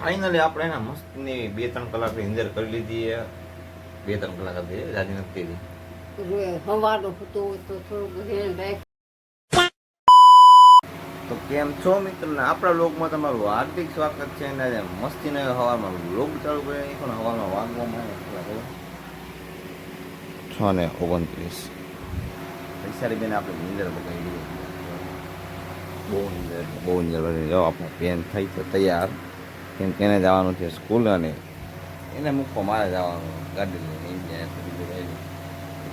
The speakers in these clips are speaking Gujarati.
ફાઇનલી આપણે એના મસ્તની બે ત્રણ કલાકની ઇન્જર કરી લીધી બે ત્રણ કલાક હતી રાજી નથી હવાનો તો કેમ છો મિત્રો ને આપણા લોકમાં તમારું હાર્દિક સ્વાગત છે અને આજે મસ્તીનો હવામાં લોક ચાલુ કરે પણ હવામાં વાગવામાં છ ને ઓગણત્રીસ. પૈસાની બેન આપણે નીંદર બતાવી દીધી બહુ નીંદર બહુ નીંદર. બતાવી જો આપણે પેન થઈ તો તૈયાર. કેમ કે એને જવાનું છે સ્કૂલ અને એને મૂકવા મારે જવાનું. ગાડી લઈને.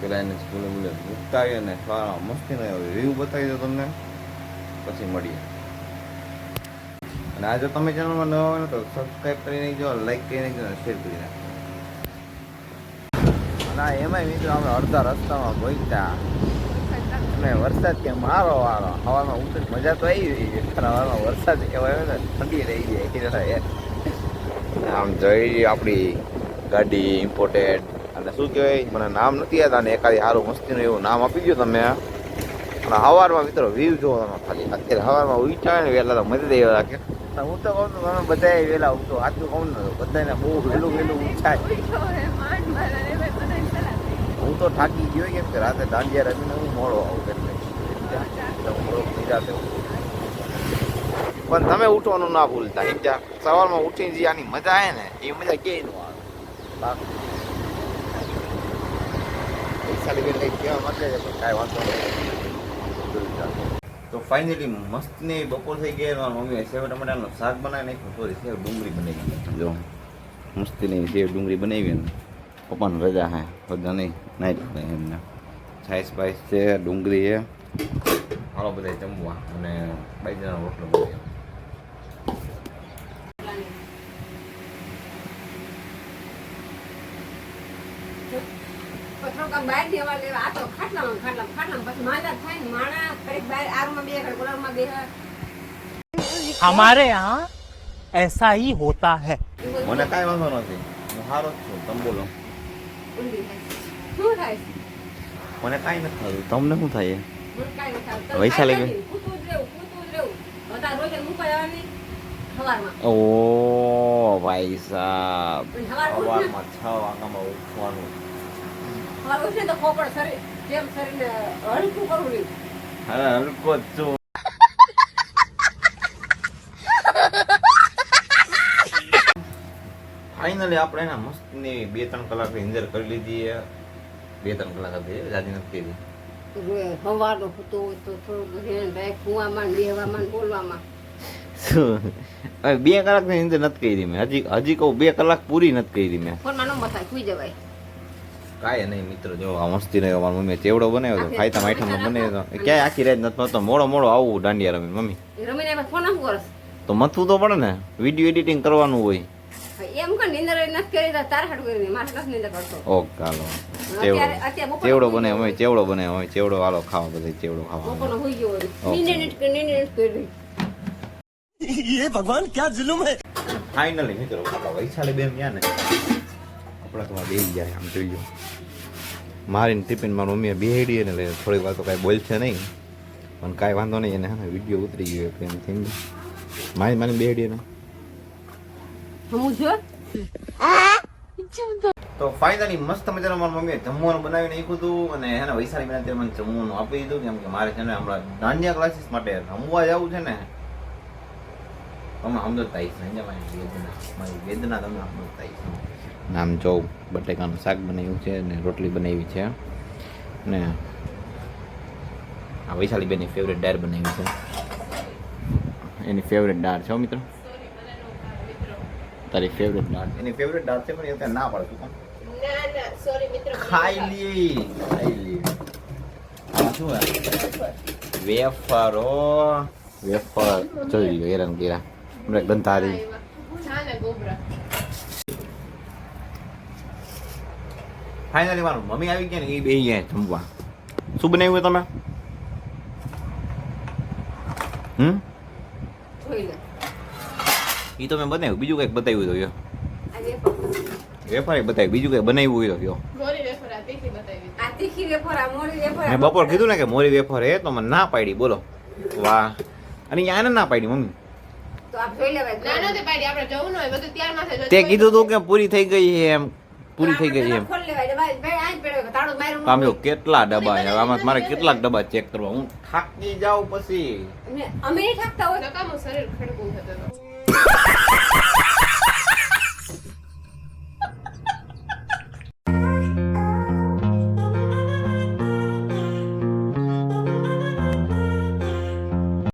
પેલા એને સ્કૂલે બુલે મૂકતા અને સવારમાં મસ્તીનો એવો રિવ્યૂ બતાવી દો તમને, પછી મળીએ. અને આ જો તમે ચેનલમાં નવા હોય તો સબસ્ક્રાઈબ કરી નાખજો લાઈક કરી નાખજો અને શેર કરી નાખજો. અને આ એમાંય મિત્રો આપણે અડધા રસ્તામાં ભોગતા અને વરસાદ કે મારો વારો. હવામાં ઉતરી મજા તો આવી રહી છે, પણ હવામાં વરસાદ કહેવાય ને, ઠંડી રહી જાય. આમ જઈ આપણી ગાડી ઇમ્પોર્ટેડ અને શું કહેવાય, મને નામ નથી યાદ, અને એકાદી સારું મસ્તીનું એવું નામ આપી દો તમે. અને સવારમાં મિત્રો વ્યૂ જોવો તમે ખાલી. અત્યારે સવારમાં ઉઠાવે ને વહેલા તો મજા રાખે. પણ હું તો કહું છું, તમે બધાય વહેલા ઉઠો. આટલું કહું ને બધાને બહુ વહેલું વહેલું ઉઠાય હું તો થાકી ગયો કેમ કે રાતે દાંડિયા રમીને હું મોડો આવું એટલે. થયો. પણ તમે ઉઠવાનું ના ભૂલતા. એમ ત્યાં સવારમાં ઉઠીને જે આની મજા આવે ને, એ મજા ક્યાંય ન આવે. નહીં. તો ફાઇનલી મસ્તની બપોર થઈ ગયા મમ્મી સેવ ટમાટાનું શાક બનાવી નાખ્યું સોરી સેવ ડુંગળી બનાવી જો જો, મસ્તીની સેવ ડુંગળી બનાવી ને પપ્પાને રજા હે બધા નહીં, નાઈ એમને. છાઈ પાઈસ છે, ડુંગળી છે હાલો બધા જમવા અને બાજરાનો રોટલો બનાવ્યો થોડુંક આમ બહાર દેવા લેવા આ તો ખાટલામાં ખાટલામાં ખાટલામાં પછી માંદા થાય ને માણા કડીક બહાર આરમાં બે ઘડી કુલરમાં બે हमारे यहाँ ऐसा ही होता है મને કાંઈ વાંધો નથી હું સારો જ છું તમે બોલો ઊંધી થાય શું થાય મને કાંઈ નથી થતું તમને શું થાય મને કાંઈ નથી આવતું. વૈશાલી કાંઈ નથી. કૂતરું જ રહેવું, કૂતરું જ રહેવું. વધારે રોજે મૂકવા જવાની સવારમાં. ઓ ભાઈ સાહેબ અને સવાર ઉઠીને- સવારમાં છ વાગ્યામાં ઉઠવાનું સવાર ઉઠીને તો ખોપડ શરીર જેમ શરીરને હલકું કરવું નહીં. અરે હલકો જ છું. ફાઇનલી આપણે એના મસ્તની બે ત્રણ કલાકની ઇન્જર કરી લીધી બે ત્રણ કલાક હતી રાજી નથી રોજ સવારનો હતો તો થોડું રાખ કુવામાં ને બેહવામાં બોલવામાં. બે કલાકની અંદર નથી કરી મેં. હજી હજી કહું બે કલાક પૂરી નથી કરી મેં. પણ ન મથાય સુઈ જવાય. કાંઈ નહીં મિત્રો જો આ મસ્તી નહીં મારી મમ્મીએ ચેવડો બનાવ્યો હતો ખાઈતા માઠામાં બનાવ્યો હતો ક્યાંય આખી રાત નથી નહોતો મોડો મોડો આવું દાંડિયા રમી મમ્મી એ રમીને એમાં ફોન શું કરસ તો મથવું તો પડે ને વિડીયો એડિટિંગ કરવાનું હોય એમ કે નીંદર એ નથી કરી તો તાર હાટું કરીને મારે નથી નીંદર કરતો ઓ ચાલો અત્યારે અત્યારે ચેવડો બપોરનો ચેવડો બને અમે ચેવડો બને અમે ચેવડો હાલો ખાવા બધા ચેવડો ખાવા બપોરનો હોઈ ગયો હોય ઓકે. નીંદર નીટ કરી નીંદર નીટ કરી ये भगवान क्या जुलुम है ફાઇનલી મિત્રો આપણા વૈશાલી બેન ગયા ને આપણા બેસી જાય આમ જોઈ લો મારી ટિફિન મારું મમ્મીએ બેહડી ને એટલે થોડી વાર તો કાંઈ બોલશે નહીં. પણ કાંઈ વાંધો નહીં એને હા વીડિયો ઉતરી ગયો એટલે એમ થઈ ગયું. મારી મારી બેહડી ને તો ફાઇનલી મસ્ત મજાનું મારી મમ્મીએ જમવાનું બનાવી નાખ્યું હતું અને એને વૈશાલી બેન અત્યારે મને જમવાનું આપી દીધું કેમ કે મારે છે ને હમણાં દાંડિયા ક્લાસીસ માટે રમવા જવું છે ને. તમે સમજતા આવીશ. છે મારી વેદના મારી વેદના તમે સમજતા આવીશ નામ જો બટેકાનું શાક બનાવ્યું છે અને રોટલી બનાવી છે. ને આ વૈશાલીબેની ફેવરેટ દાળ બનાવી છે. એની ફેવરેટ દાળ છે હો મિત્રો. તારી ફેવરેટ દાળ. એની ફેવરેટ દાળ છે પણ એ ના પાડતું પણ કોણ? ના ના સોરી મિત્ર ખાઈ લી ખાઈ લી. શું વેફરો. વેફર. જોઈ લો હેરાન કર્યા. ગંધારી ફાઇનલી મારું મમ્મી આવી ગયા ને એ બે ગયા જમવા. શું બનાવ્યું તમે? હમ? એ તો મેં બનાવ્યું. બીજું કંઈક બતાવ્યું તો વેફર બતાવ્યું. બીજું કંઈક બનાવ્યું હોય તો યો. આ તીખી વેફર આ મોરી વેફર મેં બપોર કીધું ને કે મોરી વેફર એ તો મને ના પાડી. બોલો. વાહ. અને યાને ના પાડી મમ્મી. તો આપ જોઈ લેવાય ના નથી પાડી. આપણે જવું ન હોય બધું ત્યારમાં થાય. જો તે કીધું તું કે પૂરી થઈ ગઈ છે એમ. પૂરી થઈ ગઈ છે એમ. ખોલી લેવાય ભાઈ ભાઈ આ જ પડ્યો તાળું માર્યું આમ જો કેટલા ડબ્બા છે? આમાં મારે કેટલા ડબ્બા ચેક કરવા. હું થાકી જાઉં પછી. અમે થાકતા હોય. નકામું શરીર ખડકું થતું.